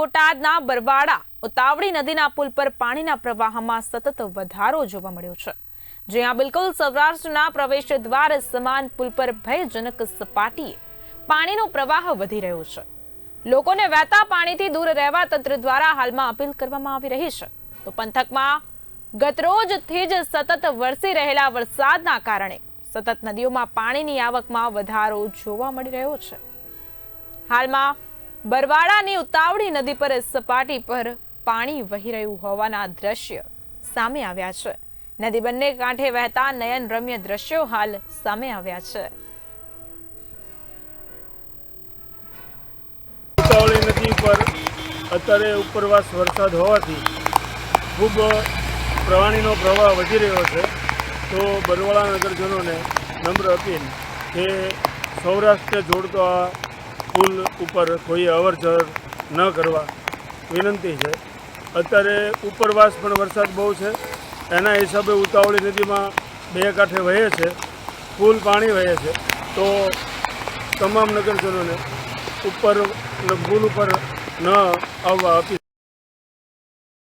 બોટાદના બરવાડા ઉતાવળી નદીના પુલ પર પાણીના પ્રવાહમાં સતત વધારો જોવા મળ્યો છે. જ્યાં બિલકુલ સૌરાષ્ટ્રના પ્રવેશ દ્વાર સમાન પુલ પર ભયજનક સપાટીએ પાણીનો પ્રવાહ વધી રહ્યો છે. લોકોને વહેતા પાણીથી દૂર રહેવા તંત્ર દ્વારા હાલમાં અપીલ કરવામાં આવી રહી છે. તો પંથકમાં ગતરોજથી જ સતત વરસી રહેલા વરસાદના કારણે સતત નદીઓમાં પાણીની આવકમાં વધારો જોવા મળી રહ્યો છે. હાલમાં બરવાડાની ઉતાવળી નદી પર સપાટી પર પાણી વહી રહ્યું હોવાના દ્રશ્ય સામે આવ્યા છે. નદી બંને કાંઠે વહેતા નયન રમ્ય દ્રશ્યો હાલ સામે આવ્યા છે. ઉતાવળી નદી પર અત્યારે ઉપરવાસ વરસાદ હોવાથી ખૂબ પ્રવાહીનો પ્રવાહ વધી રહ્યો છે. તો બરવાળા નગરજનોને નમ્ર અપીલ કે સૌરાષ્ટ્ર જોડતો આ પુલ ઉપર કોઈ અવરજવર ન કરવા વિનંતી છે. અત્યારે ઉપરવાસ પણ વરસાદ બહુ છે. એના હિસાબે ઉતાવળી નદીમાં બે કાંઠે વહે છે. પુલ પાણી વહે છે. તો તમામ નગરજનોને ઉપર પુલ ઉપર ન આવવા અપીલ